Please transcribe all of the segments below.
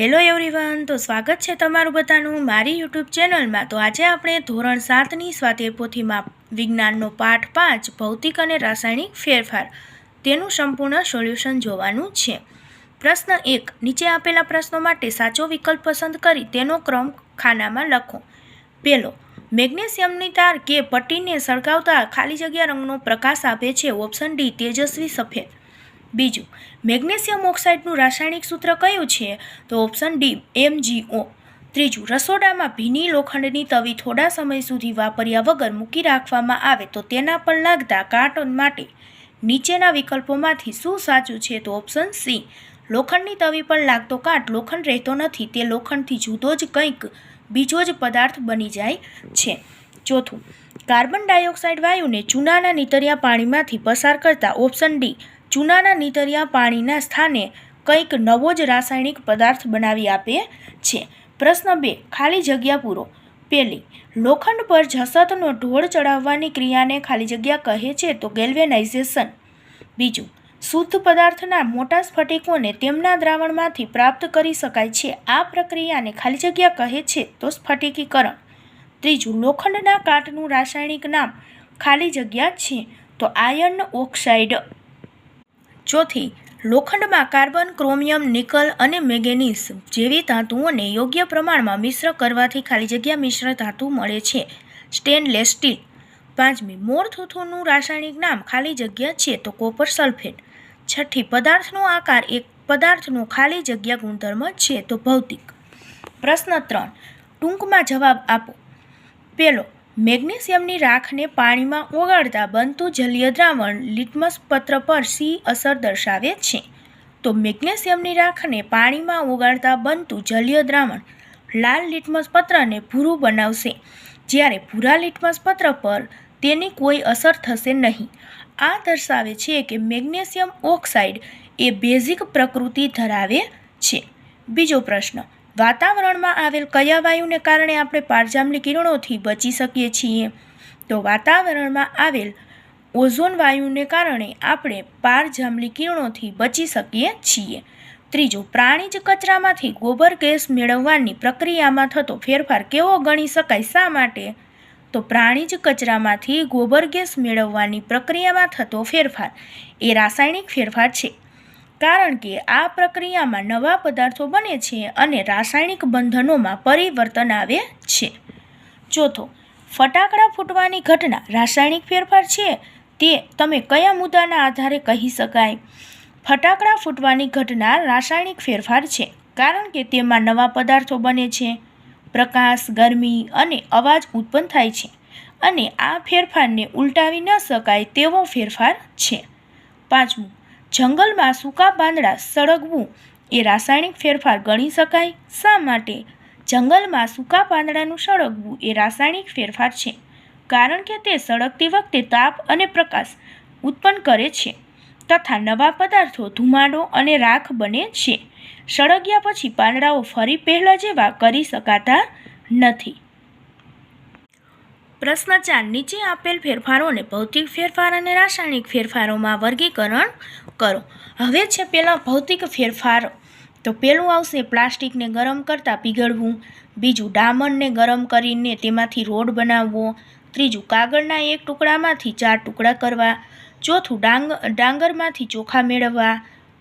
Hello everyone તો સ્વાગત છે તમારું બધાનું મારી યુટ્યુબ ચેનલમાં તો આજે આપણે ધોરણ સાતની સ્વાધ્યાય વિજ્ઞાનનો પાઠ પાંચ, ભૌતિક અને રાસાયણિક ફેરફાર તેનું સંપૂર્ણ સોલ્યુશન જોવાનું છે. પ્રશ્ન એક, નીચે આપેલા પ્રશ્નો માટે સાચો વિકલ્પ પસંદ કરી તેનો ક્રમ ખાનામાં લખો. પહેલો, મેગ્નેશિયમની તાર કે પટ્ટીને સળગાવતા ખાલી જગ્યા રંગનો પ્રકાશ આપે છે. ઓપ્શન ડી, તેજસ્વી સફેદ. બીજું, મેગ્નેશિયમ ઓક્સાઇડનું રાસાયણિક સૂત્ર કયું છે? તો ઓપ્શન ડી એમજીઓ ત્રીજું, રસોડામાં ભીની લોખંડની તવી થોડા સમય સુધી વાપર્યા વગર મૂકી રાખવામાં આવે તો તેના પર લાગતા કાર્ટોન માટે. નીચેના વિકલ્પોમાંથી શું સાચું છે? તો ઓપ્શન સી, લોખંડની તવી પર લાગતો કાટ લોખંડ રહેતો નથી, તે લોખંડથી જુદો જ કંઈક, બીજો જ પદાર્થ બની જાય છે. ચોથું, કાર્બન ડાયોક્સાઇડ વાયુને ચૂનાના નીતર્યા પાણીમાંથી પસાર કરતા ઓપ્શન ડી ચૂનાના નીતર્યા પાણીના સ્થાને કંઈક નવો જ રાસાયણિક પદાર્થ બનાવી આપે છે. પ્રશ્ન બે, ખાલી જગ્યા પૂરો. પહેલી, લોખંડ પર જસતનો ઢોળ ચડાવવાની ક્રિયાને ખાલી જગ્યા કહે છે તો ગેલ્વેનાઇઝેશન. બીજું, શુદ્ધ પદાર્થના મોટા સ્ફટિકોને તેમના દ્રાવણમાંથી પ્રાપ્ત કરી શકાય છે. આ પ્રક્રિયાને ખાલી જગ્યા કહે છે તો સ્ફટિકીકરણ. ત્રીજું, લોખંડના કાટનું રાસાયણિક નામ ખાલી જગ્યા છે તો આયર્ન ઓક્સાઇડ. ચોથી, લોખંડમાં કાર્બન, ક્રોમિયમ, નિકલ અને મેંગેનીઝ જેવી ધાતુઓને યોગ્ય પ્રમાણમાં મિશ્ર કરવાથી ખાલી જગ્યા મિશ્ર ધાતુ મળે છે. Stainless steel. પાંચમી, મોર થૂથુનું રાસાયણિક નામ ખાલી જગ્યા છે તો કોપર સલ્ફેટ. છઠ્ઠી, પદાર્થનો આકાર એક પદાર્થનો ખાલી જગ્યા ગુણધર્મ છે તો ભૌતિક. પ્રશ્ન ત્રણ, ટૂંકમાં જવાબ આપો. પહેલો મેગ્નેશિયમની રાખને પાણીમાં ઓગાળતા બનતું જલીય દ્રાવણ લિટમસ પત્ર પર સી અસર દર્શાવે છે. તો મેગ્નેશિયમની રાખને પાણીમાં ઓગાળતા બનતું જલીય દ્રાવણ લાલ લિટમસ પત્રને ભૂરું બનાવશે. જ્યારે ભૂરા લિટમસ પત્ર પર તેની કોઈ અસર થશે નહીં. આ દર્શાવે છે કે મેગ્નેશિયમ ઓક્સાઇડ એ બેઝિક પ્રકૃતિ ધરાવે છે. બીજો પ્રશ્ન વાતાવરણમાં આવેલ કયા વાયુને કારણે આપણે પારજામલી કિરણોથી બચી શકીએ છીએ? તો વાતાવરણમાં આવેલ ઓઝોન વાયુને કારણે આપણે પારજામલી કિરણોથી બચી શકીએ છીએ. ત્રીજું પ્રાણીજ કચરામાંથી ગોબર ગેસ મેળવવાની પ્રક્રિયામાં થતો ફેરફાર કેવો ગણી શકાય? શા માટે? તો પ્રાણીજ કચરામાંથી ગોબર ગેસ મેળવવાની પ્રક્રિયામાં થતો ફેરફાર. એ રાસાયણિક ફેરફાર છે. કારણ કે આ પ્રક્રિયામાં નવા પદાર્થો બને છે અને રાસાયણિક બંધનોમાં પરિવર્તન આવે છે. ચોથો, ફટાકડા ફૂટવાની ઘટના રાસાયણિક ફેરફાર છે. તે તમે કયા મુદ્દાના આધારે કહી શકાય? ફટાકડા ફૂટવાની ઘટના રાસાયણિક ફેરફાર છે, કારણ કે તેમાં નવા પદાર્થો બને છે. પ્રકાશ, ગરમી અને અવાજ ઉત્પન્ન થાય છે અને આ ફેરફારને ઉલટાવી ન શકાય તેવો ફેરફાર છે. પાંચમું જંગલમાં સૂકા પાંદડા સળગવું એ રાસાયણિક ફેરફાર ગણી શકાય. શા માટે? જંગલમાં સૂકા પાંદડાનું સળગવું એ રાસાયણિક ફેરફાર છે, કારણ કે તે સળગતી વખતે તાપ અને પ્રકાશ ઉત્પન્ન કરે છે તથા નવા પદાર્થો ધુમાડો અને રાખ બને છે. સળગ્યા પછી પાંદડાઓ ફરી પહેલાં જેવા કરી શકાતા નથી. પ્રશ્ન ચાર નીચે આપેલ ફેરફારોને ભૌતિક ફેરફાર અને રાસાયણિક ફેરફારોમાં વર્ગીકરણ કરો. હવે છે પહેલાં ભૌતિક ફેરફાર. તો પહેલું આવશે પ્લાસ્ટિકને ગરમ કરતાં પીગળવું, બીજું ડામરને ગરમ કરીને તેમાંથી રોડ બનાવવો, ત્રીજું કાગળના એક ટુકડામાંથી ચાર ટુકડા કરવા, ચોથું ડાંગ, ડાંગરમાંથી ચોખા મેળવવા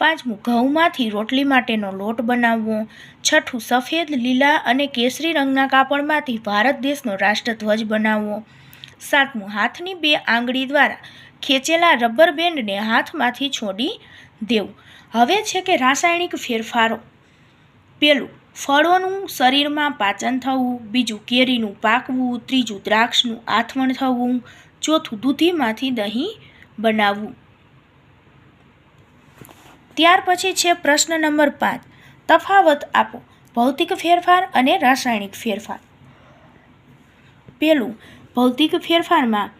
પાંચમું ઘઉંમાંથી રોટલી માટેનો લોટ બનાવવો, છઠ્ઠું સફેદ, લીલા અને કેસરી રંગના કાપડમાંથી ભારત દેશનો રાષ્ટ્રધ્વજ બનાવવો. સાતમું, હાથની બે આંગળી દ્વારા ખેંચેલા રબર બેન્ડને હાથમાંથી છોડી દેવું. હવે છે કે રાસાયણિક ફેરફારો. પેલું, ફળોનું શરીરમાં પાચન થવું, બીજું, કેરીનું પાકવું, ત્રીજું, દ્રાક્ષનું આથમણ થવું, ચોથું, દૂધીમાંથી દહીં બનાવવું. ત્યાર પછી છે પ્રશ્ન નંબર પાંચ. તફાવત આપો. ભૌતિક ફેરફાર અને રાસાયણિક ફેરફાર. પેલું, ભૌતિક ફેરફારમાં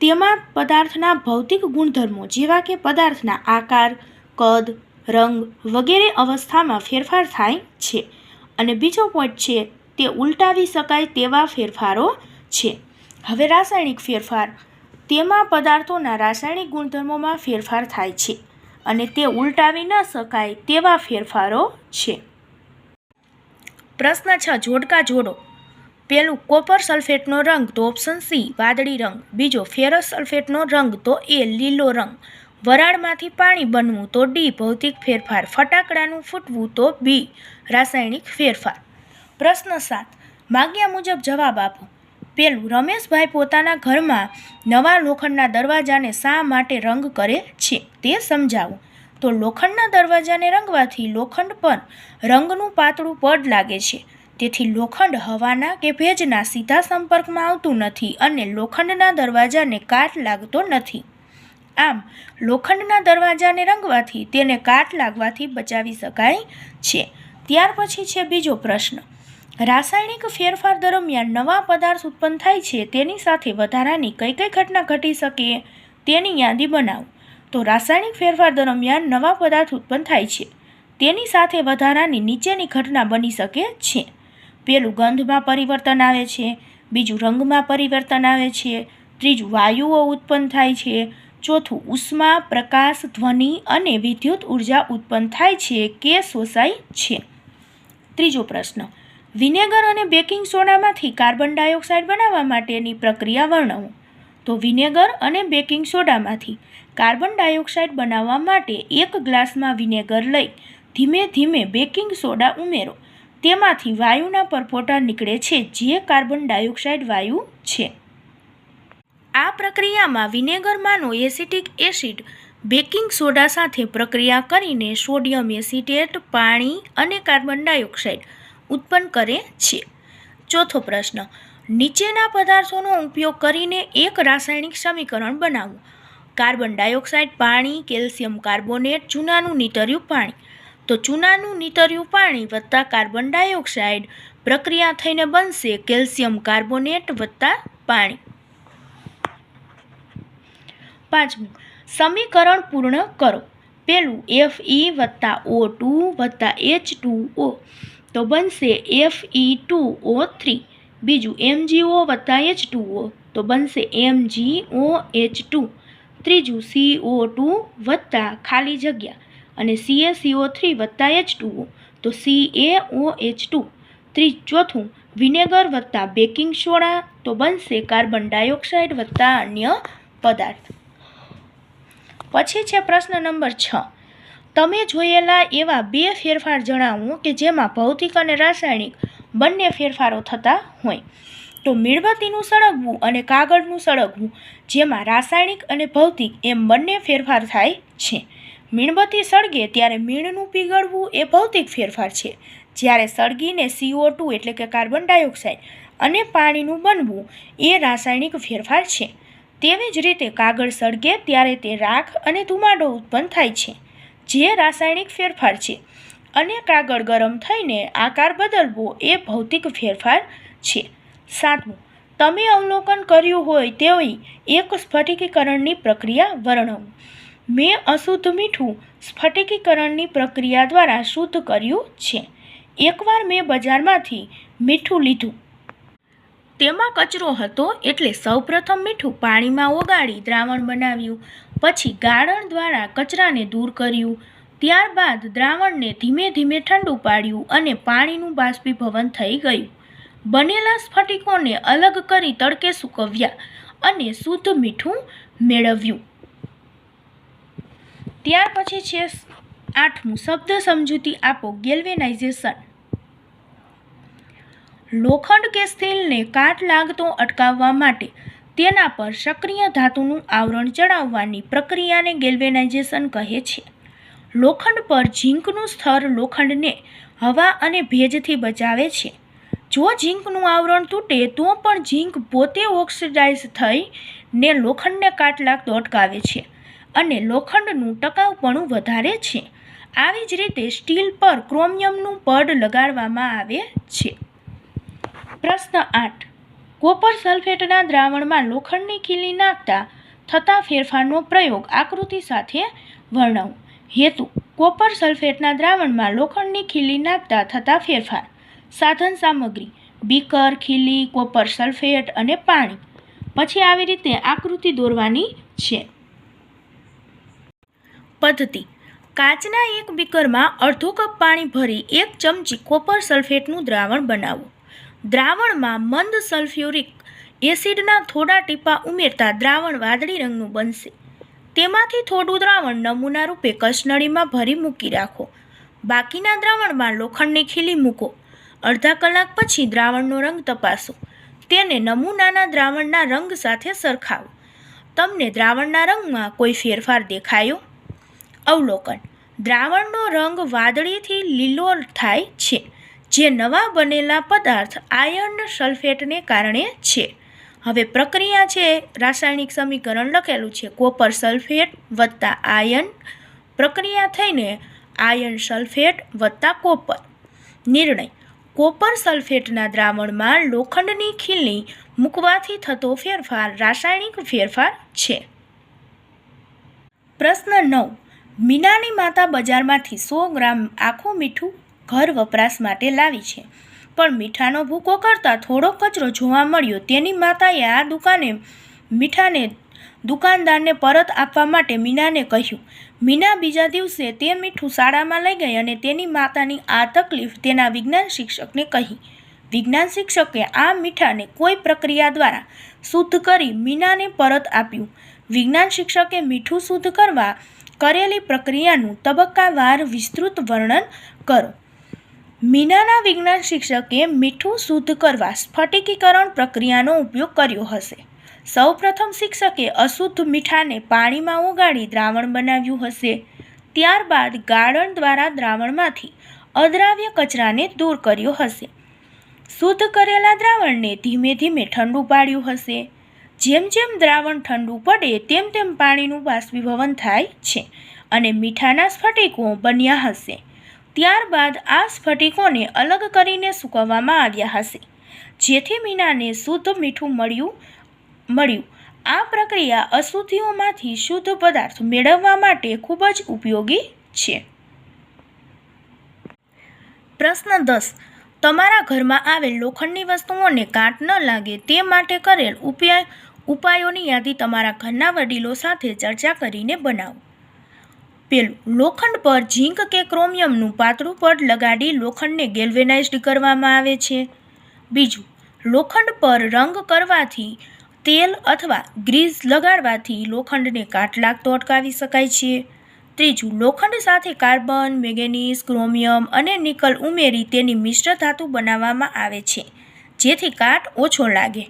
તેમાં પદાર્થના ભૌતિક ગુણધર્મો જેવા કે પદાર્થના આકાર, કદ, રંગ વગેરે અવસ્થામાં ફેરફાર થાય છે. અને બીજો પોઈન્ટ છે, તે ઉલટાવી શકાય તેવા ફેરફારો છે. હવે રાસાયણિક ફેરફાર. તેમાં પદાર્થોના રાસાયણિક ગુણધર્મોમાં ફેરફાર થાય છે. અને તે ઉલટાવી ન શકાય તેવા ફેરફારો છે. પ્રશ્ન છ, જોડકા જોડો. પેલું, કોપર સલ્ફેટનો રંગ તો ઓપ્શન સી વાદળી રંગ. બીજો, ફેરસ સલ્ફેટનો રંગ તો એ લીલો રંગ. વરાળમાંથી પાણી બનવું તો ડી ભૌતિક ફેરફાર. ફટાકડાનું ફૂટવું તો બી રાસાયણિક ફેરફાર. પ્રશ્ન સાત, માગ્યા મુજબ જવાબ આપો. પેલું રમેશભાઈ પોતાના ઘરમાં નવા લોખંડના દરવાજાને શા માટે રંગ કરે છે તે સમજાવો. તો લોખંડના દરવાજાને રંગવાથી લોખંડ પર રંગનું પાતળું પડ લાગે છે. તેથી લોખંડ હવાના કે ભેજના સીધા સંપર્કમાં આવતું નથી અને લોખંડના દરવાજાને કાટ લાગતો નથી. આમ, લોખંડના દરવાજાને રંગવાથી તેને કાટ લાગવાથી બચાવી શકાય છે. ત્યાર પછી છે બીજો પ્રશ્ન. રાસાયણિક ફેરફાર દરમિયાન નવા પદાર્થ ઉત્પન્ન થાય છે, તેની સાથે વધારાની કઈ કઈ ઘટના ઘટી શકે તેની યાદી બનાવો. તો રાસાયણિક ફેરફાર દરમિયાન નવા પદાર્થ ઉત્પન્ન થાય છે, તેની સાથે વધારાની નીચેની ઘટના બની શકે છે. પેલું ગંધમાં પરિવર્તન આવે છે, બીજું રંગમાં પરિવર્તન આવે છે, ત્રીજું વાયુઓ ઉત્પન્ન થાય છે, ચોથું ઉષ્મા, પ્રકાશ, ધ્વનિ અને વિદ્યુત ઊર્જા ઉત્પન્ન થાય છે, કે શોષાય છે. ત્રીજો પ્રશ્ન વિનેગર અને બેકિંગ સોડામાંથી કાર્બન ડાયોક્સાઇડ બનાવવા માટેની પ્રક્રિયા વર્ણવો. તો વિનેગર અને બેકિંગ સોડામાંથી કાર્બન ડાયોક્સાઇડ બનાવવા માટે એક ગ્લાસમાં વિનેગર લઈ ધીમે ધીમે બેકિંગ સોડા ઉમેરો. તેમાંથી વાયુના પરપોટા નીકળે છે જે કાર્બન ડાયોક્સાઇડ વાયુ છે. આ પ્રક્રિયામાં વિનેગરમાંનો એસિટિક એસિડ બેકિંગ સોડા સાથે પ્રક્રિયા કરીને સોડિયમ એસિટેટ, પાણી અને કાર્બન ડાયોક્સાઇડ ઉત્પન્ન કરે છે. ચોથો પ્રશ્ન, નીચેના પદાર્થોનો ઉપયોગ કરીને એક રાસાયણિક સમીકરણ બનાવો. કાર્બન ડાયોક્સાઇડ પાણી, કેલ્શિયમ કાર્બોનેટ, ચૂનાનું નીતર્યું પાણી. તો ચૂનાનું નીતર્યું પાણી વત્તા કાર્બન ડાયોક્સાઇડ પ્રક્રિયા થઈને બનશે કેલ્શિયમ કાર્બોનેટ વત્તા પાણી. પાંચમું, સમીકરણ પૂર્ણ કરો. પેલું એફ ઈ વત્તા ઓ ટુ વત્તા એચ ટુ ઓ તો બનશે F E two O three બીજું એમજીઓ વત્તા એચ ટુ ઓ તો બનશે એમજી ઓ એચ ટુ ત્રીજું સીઓ ટુ વત્તા ખાલી જગ્યા. અને સીએ સીઓ થ્રી વત્તા એચ ટુ ઓ તો C A O H two three ચોથું વિનેગર વત્તા બેકિંગ સોડા. તો બનશે કાર્બન ડાયોક્સાઇડ વત્તા અન્ય પદાર્થ. પછી છે પ્રશ્ન નંબર છ. તમે જોયેલા એવા બે ફેરફાર જણાવો કે જેમાં ભૌતિક અને રાસાયણિક બંને ફેરફારો થતા હોય. તો મીણબત્તીનું સળગવું અને કાગળનું સળગવું, જેમાં રાસાયણિક અને ભૌતિક એમ બંને ફેરફાર થાય છે. મીણબત્તી સળગે ત્યારે મીણનું પીગળવું એ ભૌતિક ફેરફાર છે. જ્યારે સળગીને સીઓ ટુ એટલે કે કાર્બન ડાયોક્સાઇડ અને પાણીનું બનવું એ રાસાયણિક ફેરફાર છે. તેવી જ રીતે કાગળ સળગે ત્યારે તે રાખ અને ધુમાડો ઉત્પન્ન થાય છે. જે રાસાયણિક ફેરફાર છે. અને કાગળ ગરમ થઈને આકાર બદલવો એ ભૌતિક ફેરફાર છે. સાતમું, તમે અવલોકન કર્યું હોય તેવી એક સ્ફટિકીકરણની પ્રક્રિયા વર્ણવો. મેં અશુદ્ધ મીઠું સ્ફટિકીકરણની પ્રક્રિયા દ્વારા શુદ્ધ કર્યું છે. એકવાર મેં બજારમાંથી મીઠું લીધું. તેમાં કચરો હતો એટલે સૌપ્રથમ મીઠું પાણીમાં ઓગાળી દ્રાવણ બનાવ્યું. પછી ગાળણ દ્વારા કચરાને દૂર કર્યું. ત્યારબાદ દ્રાવણને ધીમે ધીમે ઠંડુ પાડ્યું અને પાણીનું બાષ્પીભવન થઈ ગયું. બનેલા સ્ફટિકોને અલગ કરી તડકે સૂકવ્યા અને શુદ્ધ મીઠું મેળવ્યું. ત્યાર પછી છે આઠમું શબ્દ સમજૂતી આપો ગેલ્વેનાઇઝેશન. લોખંડ કે સ્ટીલને કાટ લાગતો અટકાવવા માટે તેના પર સક્રિય ધાતુનું આવરણ ચડાવવાની પ્રક્રિયાને ગેલ્વેનાઇઝેશન કહે છે. લોખંડ પર ઝીંકનું સ્તર લોખંડને હવા અને ભેજથી બચાવે છે. જો ઝીંકનું આવરણ તૂટે, તો પણ ઝીંક પોતે ઓક્સિડાઇઝ થઈને લોખંડને કાટ લાગતો અટકાવે છે અને લોખંડનું ટકાઉપણું વધારે છે. આવી જ રીતે સ્ટીલ પર ક્રોમિયમનું પડ લગાડવામાં આવે છે. પ્રશ્ન આઠ. કોપર સલ્ફેટના દ્રાવણમાં લોખંડની ખીલી નાખતા થતા ફેરફારનો પ્રયોગ આકૃતિ સાથે વર્ણવો. હેતુ, કોપર સલ્ફેટના દ્રાવણમાં લોખંડની ખીલી નાખતા થતા ફેરફાર. સાધન સામગ્રી, બીકર, ખીલી, કોપર સલ્ફેટ અને પાણી. પછી આવી રીતે આકૃતિ દોરવાની છે. પદ્ધતિ, કાચના એક બીકરમાં અડધો કપ પાણી ભરી એક ચમચી કોપર સલ્ફેટનું દ્રાવણ બનાવો. દ્રાવણમાં મંદ સલ્ફ્યુરિક એસિડના થોડા ટીપા ઉમેરતા દ્રાવણ વાદળી રંગનું બનશે. તેમાંથી થોડું દ્રાવણ નમૂના રૂપે કસનળીમાં ભરી મૂકી રાખો. બાકીના દ્રાવણમાં લોખંડની ખીલી મૂકો. અડધા કલાક પછી દ્રાવણનો રંગ તપાસો. તેને નમૂનાના દ્રાવણના રંગ સાથે સરખાવો. તમને દ્રાવણના રંગમાં કોઈ ફેરફાર દેખાયો? અવલોકન. દ્રાવણનો રંગ વાદળીથી લીલો થાય છે. જે નવા બનેલા પદાર્થ આયર્ન સલ્ફેટને કારણે છે. હવે પ્રક્રિયા છે, રાસાયણિક સમીકરણ લખેલું છે. કોપર સલ્ફેટ વત્તા આયર્ન પ્રક્રિયા થઈને આયર્ન સલ્ફેટ વત્તા કોપર નિર્ણય. કોપર સલ્ફેટના દ્રાવણમાં લોખંડની ખીલી મૂકવાથી થતો ફેરફાર રાસાયણિક ફેરફાર છે. પ્રશ્ન નવ. મીનાની માતા બજારમાંથી સો ગ્રામ આખું મીઠું ઘર વપરાશ માટે લાવી છે. પણ મીઠાનો ભૂકો કરતાં થોડો કચરો જોવા મળ્યો. તેની માતાએ આ દુકાને, મીઠાને, દુકાનદારને પરત આપવા માટે મીનાને કહ્યું, મીના, બીજા દિવસે તે મીઠું શાળામાં લઈ ગઈ અને તેની માતાની આ તકલીફ તેના વિજ્ઞાન શિક્ષકને કહી. વિજ્ઞાન શિક્ષકે આ મીઠાને કોઈ પ્રક્રિયા દ્વારા શુદ્ધ કરી મીનાને પરત આપ્યું. વિજ્ઞાન શિક્ષકે મીઠું શુદ્ધ કરવા કરેલી પ્રક્રિયાનું તબક્કાવાર વિસ્તૃત વર્ણન કરો. મીનાના વિજ્ઞાન શિક્ષકે મીઠું શુદ્ધ કરવા સ્ફટિકીકરણ પ્રક્રિયાનો ઉપયોગ કર્યો હશે. સૌપ્રથમ શિક્ષકે અશુદ્ધ મીઠાને પાણીમાં ઓગાળી દ્રાવણ બનાવ્યું હશે. ત્યારબાદ ગાળણ દ્વારા દ્રાવણમાંથી અદ્રાવ્ય કચરાને દૂર કર્યો હશે. શુદ્ધ કરેલા દ્રાવણને ધીમે ધીમે ઠંડુ પાડ્યું હશે. જેમ જેમ દ્રાવણ ઠંડુ પડે તેમ તેમ પાણીનું બાષ્પીભવન થાય છે અને મીઠાના સ્ફટિકો બન્યા હશે. ત્યારબાદ આ સ્ફટિકોને અલગ કરીને સૂકવવામાં આવ્યા હશે. જેથી મીનાને શુદ્ધ મીઠું મળ્યું મળ્યું. આ પ્રક્રિયા અશુદ્ધિઓમાંથી શુદ્ધ પદાર્થ મેળવવા માટે ખૂબ જ ઉપયોગી છે. પ્રશ્ન દસ. તમારા ઘરમાં આવેલ લોખંડની વસ્તુઓને કાટ ન લાગે તે માટે કરેલ ઉપાય ઉપાયોની યાદી તમારા ઘરના વડીલો સાથે ચર્ચા કરીને બનાવો. પેલું, લોખંડ પર ઝીંક કે ક્રોમિયમનું પાતળું પડ લગાડી લોખંડને ગેલ્વેનાઇઝ્ડ કરવામાં આવે છે. બીજું, લોખંડ પર રંગ કરવાથી તેલ અથવા ગ્રીસ લગાડવાથી લોખંડને કાટ લાગતો અટકાવી શકાય છે. ત્રીજું, લોખંડ સાથે કાર્બન, મેંગેનીઝ, ક્રોમિયમ અને નિકલ ઉમેરી તેની મિશ્ર ધાતુ બનાવવામાં આવે છે, જેથી કાટ ઓછો લાગે.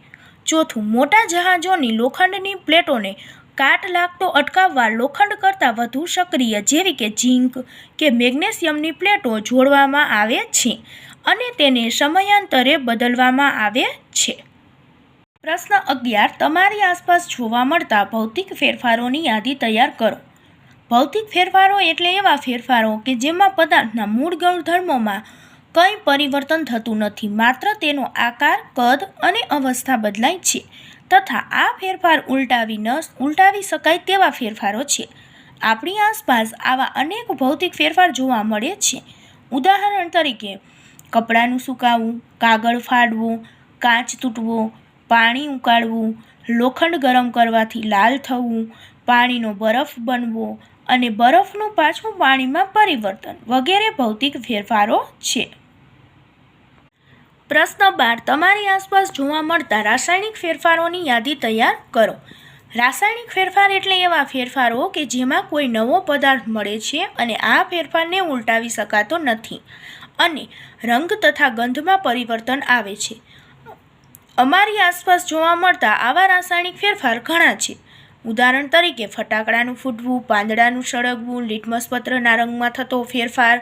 ચોથું, મોટા જહાજોની લોખંડની પ્લેટોને કાટ લાગતો અટકાવવા લોખંડ કરતાં વધુ સક્રિય, જેવી કે ઝીંક કે મેગ્નેશિયમની પ્લેટો જોડવામાં આવે છે અને તેને સમયાંતરે બદલવામાં આવે છે. પ્રશ્ન અગિયાર, તમારી આસપાસ જોવા મળતા ભૌતિક ફેરફારોની યાદી તૈયાર કરો. ભૌતિક ફેરફારો એટલે એવા ફેરફારો કે જેમાં પદાર્થના મૂળ ગુણધર્મોમાં કંઈ પરિવર્તન થતું નથી, માત્ર તેનો આકાર, કદ અને અવસ્થા બદલાય છે. તથા આ ફેરફાર ઉલટાવી ન ઉલટાવી શકાય તેવા ફેરફારો છે. આપણી આસપાસ આવા અનેક ભૌતિક ફેરફાર જોવા મળે છે. ઉદાહરણ તરીકે, કપડાનું સુકાવવું કાગળ ફાડવું, કાચ તૂટવો, પાણી ઉકાળવું, લોખંડ ગરમ કરવાથી લાલ થવું, પાણીનો બરફ બનવો અને બરફનું પાછું પાણીમાં પરિવર્તન વગેરે ભૌતિક ફેરફારો છે. પ્રશ્ન બાર, તમારી આસપાસ જોવા મળતા રાસાયણિક ફેરફારોની યાદી તૈયાર કરો. રાસાયણિક ફેરફાર એટલે એવા ફેરફારો કે જેમાં કોઈ નવો પદાર્થ મળે છે અને આ ફેરફારને ઉલટાવી શકાતો નથી અને રંગ તથા ગંધમાં પરિવર્તન આવે છે. અમારી આસપાસ જોવા મળતા આવા રાસાયણિક ફેરફાર ઘણા છે. ઉદાહરણ તરીકે, ફટાકડાનું ફૂટવું, પાંદડાનું સળગવું લિટમસ પત્રના રંગમાં થતો ફેરફાર,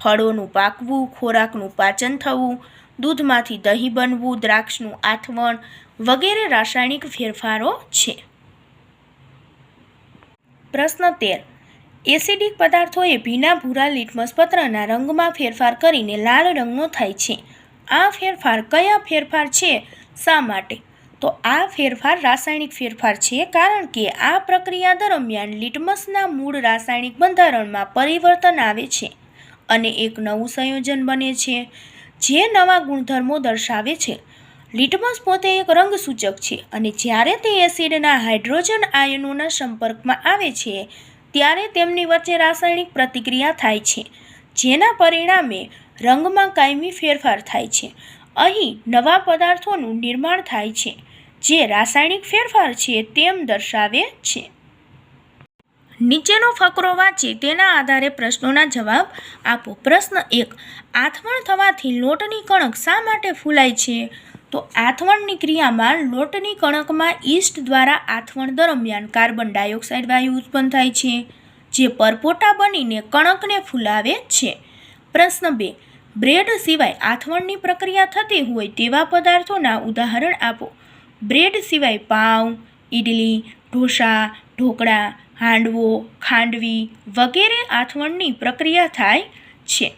ફળોનું પાકવું, ખોરાકનું પાચન થવું દૂધમાંથી દહીં બનવું, દ્રાક્ષનું આથવણ વગેરે રાસાયણિક ફેરફારો છે. પ્રશ્ન તેર. એસિડિક પદાર્થોએ ભીના ભૂરા લિટમસ પત્રના રંગમાં ફેરફાર કરીને લાલ રંગનો થાય છે. આ ફેરફાર કયા ફેરફાર છે? શા માટે? તો આ ફેરફાર રાસાયણિક ફેરફાર છે કારણ કે આ પ્રક્રિયા દરમિયાન લિટમસના મૂળ રાસાયણિક બંધારણમાં પરિવર્તન આવે છે અને એક નવું સંયોજન બને છે. જે નવા ગુણધર્મો દર્શાવે છે. લિટમસ પોતે એક રંગસૂચક છે અને જ્યારે તે એસિડના હાઇડ્રોજન આયનોના સંપર્કમાં આવે છે, ત્યારે તેમની વચ્ચે રાસાયણિક પ્રતિક્રિયા થાય છે, જેના પરિણામે રંગમાં કાયમી ફેરફાર થાય છે. અહીં નવા પદાર્થોનું નિર્માણ થાય છે, જે રાસાયણિક ફેરફાર છે તેમ દર્શાવે છે. નીચેનો ફકરો વાંચી તેના આધારે પ્રશ્નોના જવાબ આપો. પ્રશ્ન એક, આથમણ થવાથી લોટની કણક શા માટે ફૂલાય છે? તો આથવણની ક્રિયામાં લોટની કણકમાં ઈસ્ટ દ્વારા આથવણ દરમિયાન કાર્બન ડાયોક્સાઇડ વાયુ ઉત્પન્ન થાય છે, જે પરપોટા બનીને કણકને ફૂલાવે છે. પ્રશ્ન બે, બ્રેડ સિવાય આથવણની પ્રક્રિયા થતી હોય તેવા પદાર્થોના ઉદાહરણ આપો. બ્રેડ સિવાય પાઉં ઇડલી ઢોસા, ઢોકળા હાંડવો ખાંડવી વગેરે આથવણની પ્રક્રિયા થાય છે.